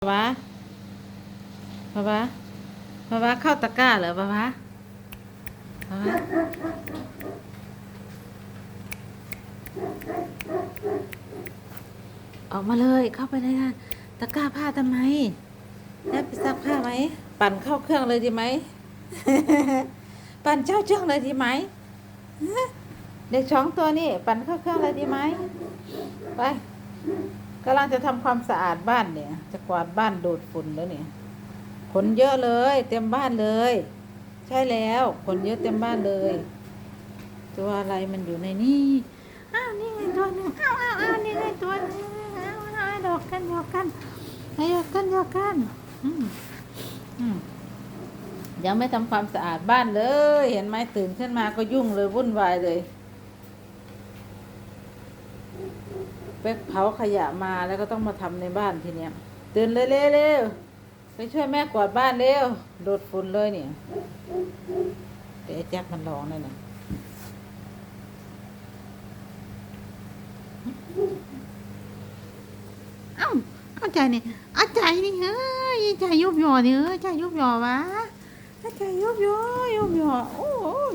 ป๊าป๊าป๊าป๊าป๊าป๊าเข้าตะกร้าเหรอป๊าป๊าป๊าป๊าออกมาเลยเข้าไปในนั้นตะกร้าผ้าทำไมแล้วไปซักผ้าไหม ปั่นเข้าเครื่องเลยดีไหม ปั่นเจ้าเครื่องเลยดีไหม เด็กสองตัวนี่ปั่นเข้าเครื่องเลยดีไหม ไป กำลังจะทำความสะอาดบ้านเนี่ย จะกวาดบ้านดูดฝุ่นแล้วเนี่ยขนเยอะเลย เต็มบ้านเลย ใช่แล้วขนเยอะเต็มบ้านเลย ตัวอะไรมันอยู่ในนี่อ้าวนี่ไงตัวหนึงอ้าวอ้าวอ้าวนี่ไงตัวหนึงอ้าวอ้าวดอกกันดอกกันให้ดอกกันดอกกันอืมอืมยังไม่ทำความสะอาดบ้านเลย เห็นไหมตื่นขึ้นมาก็ยุ่งเลยวุ่นวายเลย ไปเผาขยะมาแล้วก็ต้องมาทำในบ้านทีเนี้ยตื่นเลยเร็วเร็วไปช่วยแม่กวาดบ้านเร็วโดดฝุ่นเลยเนี่ยเดี๋ยวไอ้แจ็คมันร้องเลยนะเอ้าเอาใจนี่เอาใจนี่เฮ้ยใจยุบหยอนี่เฮ้ยใจยุบหยอวะเอาใจยุบหยอยุบหยอโอ้ย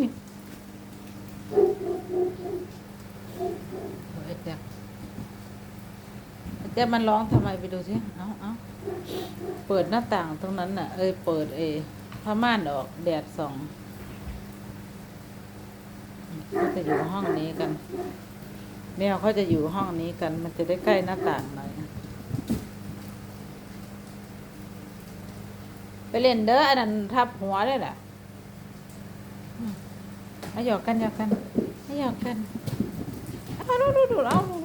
ไอ้แจ็คไอ้ แจ็คมันร้องทำไมไปดูสิเอาเอาเปิดหน้าต่างตรงนั้นน่ะ เอ้ยเปิดเอผ้าม่านออกแดดส่องเขาจะอยู่ห้องนี้กันแมวเขาจะอยู่ห้องนี้กัน มันจะได้ใกล้หน้าต่างหน่อยไปเล่นเด้ออันนั้นทับหัวได้แหละมาหยอกกันหยอกกันเอาหยอกกันเอาดูดูดูเอา